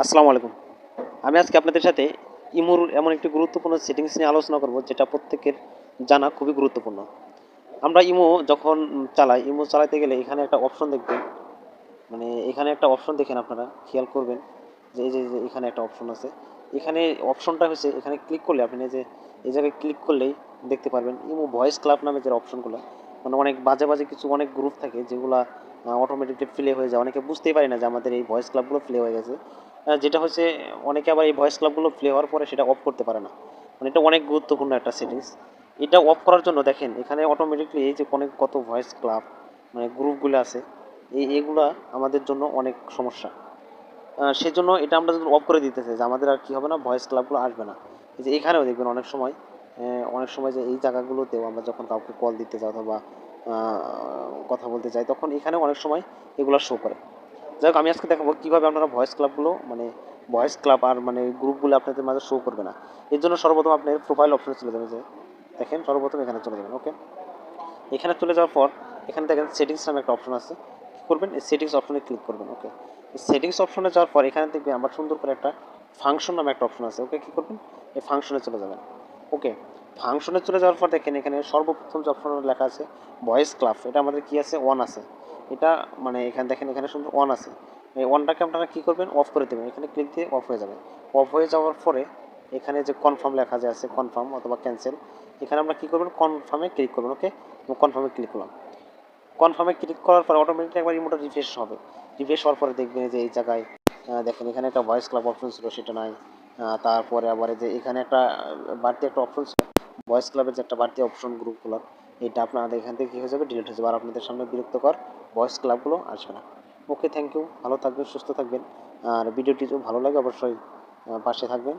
আসসালামু আলাইকুম। আমি আজকে আপনাদের সাথে ইমোর এমন একটি গুরুত্বপূর্ণ সেটিংস নিয়ে আলোচনা করব, যেটা প্রত্যেকের জানা খুবই গুরুত্বপূর্ণ। আমরা ইমো যখন চালাই, ইমো চালাতে গেলে এখানে একটা অপশন দেখবেন। মানে এখানে একটা অপশন দেখেন আপনারা, খেয়াল করবেন যে এই যে এখানে একটা অপশন আছে। এখানে অপশনটা হচ্ছে, এখানে ক্লিক করলে আপনি যে, এই জায়গায় ক্লিক করলেই দেখতে পারবেন ইমো ভয়েস ক্লাব নামে যে অপশনগুলো মানে অনেক বাজে বাজে কিছু অনেক গ্রুপ থাকে, যেগুলা অটোমেটিকলি প্লে হয়ে যায়। অনেকে বুঝতেই পারি না যে আমাদের এই ভয়েস ক্লাবগুলো প্লে হয়ে গেছে। যেটা হচ্ছে অনেকে আবার এই ভয়েস ক্লাবগুলো প্লে হওয়ার পরে সেটা অফ করতে পারে না। মানে এটা অনেক গুরুত্বপূর্ণ একটা সেটিংস এটা অফ করার জন্য দেখেন, এখানে অটোমেটিকলি এই যে অনেক কত ভয়েস ক্লাব মানে গ্রুপগুলো আছে, এই এগুলা আমাদের জন্য অনেক সমস্যা। সেজন্য এটা আমরা যদি অফ করে দিতে চাই যে আমাদের আর কি হবে না ভয়েস ক্লাবগুলো আসবে না। এই যে এখানেও দেখবেন অনেক সময় অনেক সময় যে এই জায়গাগুলোতেও আমরা যখন কাউকে কল দিতে যাই অথবা কথা বলতে চাই তখন এখানে অনেক সময় এগুলো শো করে। যাই হোক আমি আজকে দেখাবো কীভাবে আপনারা ভয়েস ক্লাবগুলো মানে ভয়েস ক্লাব আর মানে গ্রুপগুলো আপনাদের মাঝে শো করবে না। এর জন্য সর্বপ্রথম আপনার প্রোফাইল অপশনে চলে যাবে যে, দেখেন, সর্বপ্রথম এখানে চলে যাবেন ওকে এখানে চলে যাওয়ার পর, এখানে দেখেন সেটিংস নামে একটা অপশন আছে। কী করবেন? এই সেটিংস অপশনে ক্লিক করবেন ওকে সেটিংস অপশনে যাওয়ার পর, এখানে দেখবেন আমার সুন্দর করে একটা ফাংশন নামে একটা অপশন আছে ওকে কী করবেন? এই ফাংশনে চলে যাবেন ওকে ফাংশনে চলে যাওয়ার পর দেখেন এখানে সর্বপ্রথম যে অপশন লেখা আছে ভয়েস ক্লাব এটা আমাদের কি আছে? অন আছে। এটা মানে এখানে দেখেন, এখানে সুন্দর অন আছে। এই অনটাকে আপনারা কী করবেন? অফ করে দেবেন। এখানে ক্লিক দিয়ে অফ হয়ে যাবে। অফ হয়ে যাওয়ার পরে এখানে যে কনফার্ম লেখা যে আছে কনফার্ম অথবা ক্যান্সেল এখানে আমরা কী করবেন? কনফার্মে ক্লিক করবেন ওকে কনফার্মে ক্লিক করলাম। কনফার্মে ক্লিক করার পর অটোমেটিক একবার রিমোটটা রিফ্রেশ হবে। রিফ্রেশ হওয়ার পরে দেখবেন যে এই জায়গায় দেখেন এখানে একটা ভয়েস ক্লাব অপশন ছিল, সেটা নাই। তারপরে আবার যে এখানে একটা বাড়তি একটা অপশন ছিল। ভয়েস ক্লাবের যে একটা বাড়তি অপশন গ্রুপগুলোর এটা আপনাদের এখান থেকে কী হয়ে যাবে? ডিলিট হয়ে যাবে। আর আপনাদের সামনে বিরক্তকর ভয়েস ক্লাবগুলো আসবে না। ওকে থ্যাংক ইউ ভালো থাকবেন, সুস্থ থাকবেন। আর ভিডিওটি যদি ভালো লাগে, অবশ্যই পাশে থাকবেন।